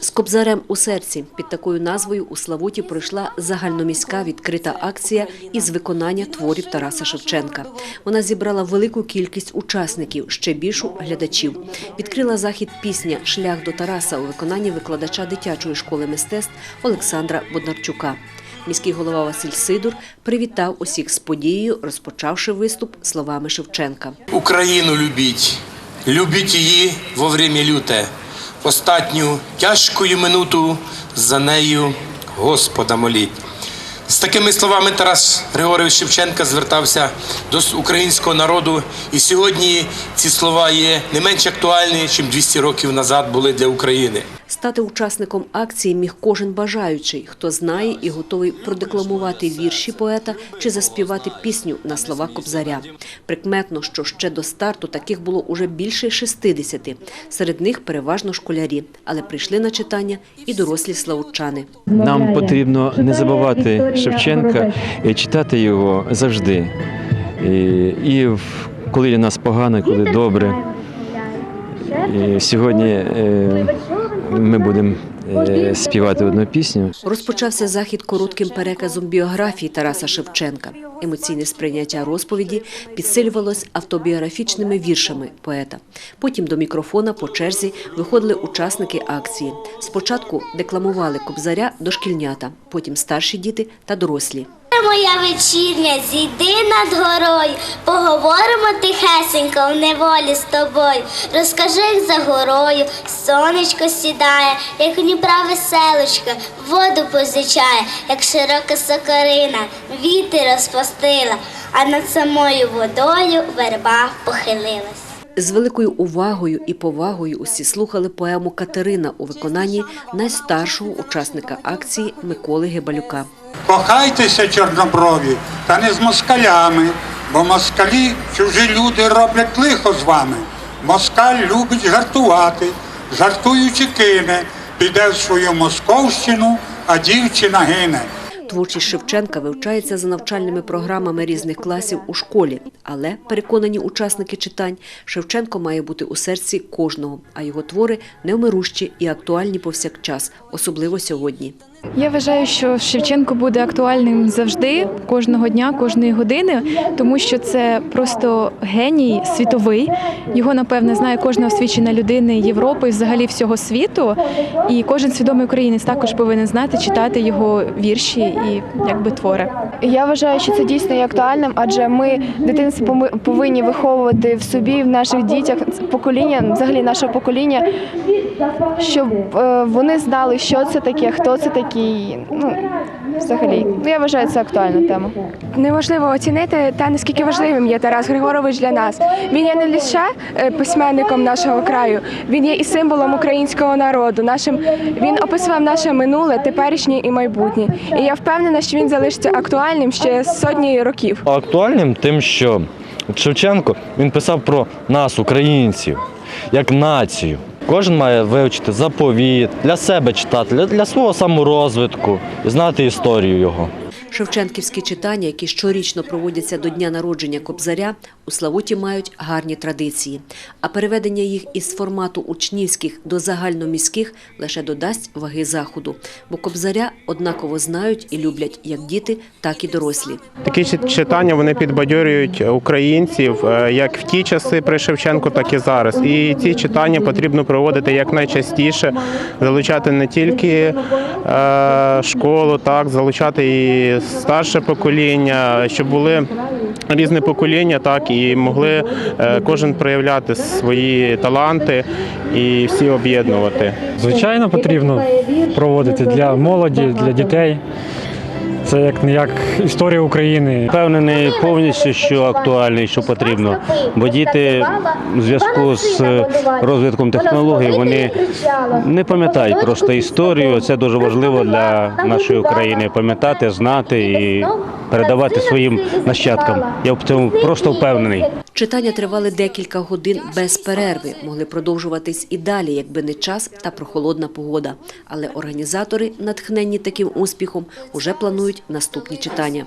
З кобзарем у серці під такою назвою у Славуті пройшла загальноміська відкрита акція із виконання творів Тараса Шевченка. Вона зібрала велику кількість учасників, ще більшу глядачів. Відкрила захід пісня Шлях до Тараса у виконанні викладача дитячої школи мистецтв Олександра Боднарчука. Міський голова Василь Сидор привітав усіх з подією, розпочавши виступ словами Шевченка. Україну любіть, любіть її во время люте. Остатню тяжкою минуту за нею Господа моліть. З такими словами Тарас Григорович Шевченка звертався до українського народу, і сьогодні ці слова є не менш актуальні, ніж 200 років назад були для України. Стати учасником акції міг кожен бажаючий, хто знає і готовий продекламувати вірші поета чи заспівати пісню на слова Кобзаря. Прикметно, що ще до старту таких було уже більше 60. Серед них переважно школярі, але прийшли на читання і дорослі славутчани. Нам потрібно не забувати Шевченка і читати його завжди. І, коли для нас погано, коли добре. І сьогодні е, ми будемо е, співати одну пісню. Розпочався захід коротким переказом біографії Тараса Шевченка. Емоційне сприйняття розповіді підсилювалось автобіографічними віршами поета. Потім до мікрофона по черзі виходили учасники акції. Спочатку декламували кобзаря дошкільнята, потім старші діти та дорослі. Моя вечірня, зійди над горою, поговоримо тихесенько в неволі з тобою. Розкажи, як за горою сонечко сідає, як Дніпра веселочка, воду позичає, як широка сокорина, віти розпустила, а над самою водою верба похилилась. З великою увагою і повагою усі слухали поему Катерина у виконанні найстаршого учасника акції Миколи Гибалюка. Кохайтеся, чорноброві, та не з москалями, бо москалі чужі люди роблять лихо з вами. Москаль любить жартувати, жартуючи кине, піде в свою московщину, а дівчина гине. Творчість Шевченка вивчається за навчальними програмами різних класів у школі, але переконані учасники читань, Шевченко має бути у серці кожного, а його твори невмирущі і актуальні повсякчас, особливо сьогодні. Я вважаю, що Шевченко буде актуальним завжди, кожного дня, кожної години, тому що це просто геній світовий. Його напевне знає кожна освічена людина Європи взагалі всього світу. І кожен свідомий українець також повинен знати, читати його вірші і якби твори. Я вважаю, що це дійсно є актуальним, адже ми дитинство повинні виховувати в собі, в наших дітях покоління, взагалі наше покоління, щоб е, вони знали, що це таке, хто це такий. Ну взагалі, ну я вважаю, це актуальна тема. Неможливо оцінити те, наскільки важливим є Тарас Григорович для нас. Він є не лише е, письменником нашого краю, він є і символом українського народу. Нашим він описував наше минуле, теперішнє і майбутнє. І я впевнена, що він залишиться актуальним ще сотні років. Актуальним тим, що Шевченко він писав про нас, українців, як націю. Кожен має вивчити заповіт, для себе читати, для, свого саморозвитку і знати історію його. Шевченківські читання, які щорічно проводяться до дня народження Кобзаря, у Славуті мають гарні традиції. А переведення їх із формату учнівських до загальноміських лише додасть ваги заходу, бо Кобзаря однаково знають і люблять як діти, так і дорослі. Такі чит- читання вони підбадьорюють українців е, як в ті часи при Шевченку, так і зараз. І ці читання потрібно проводити якнайчастіше, залучати не тільки е, школу, так залучати і старше покоління, щоб були різне покоління, так і могли е, кожен проявляти свої таланти і всі об'єднувати. Звичайно, потрібно проводити для молоді, для дітей. Це як не як історія України. Впевнений повністю, що актуальний, що потрібно. Бо діти в зв'язку з розвитком технологій вони не пам'ятають просто історію. Це дуже важливо для нашої України пам'ятати, знати і передавати своїм нащадкам. Я в цьому просто впевнений. Читання тривали декілька годин без перерви, могли продовжуватись і далі, якби не час та прохолодна погода. Але організатори, натхненні таким успіхом, уже планують наступні читання.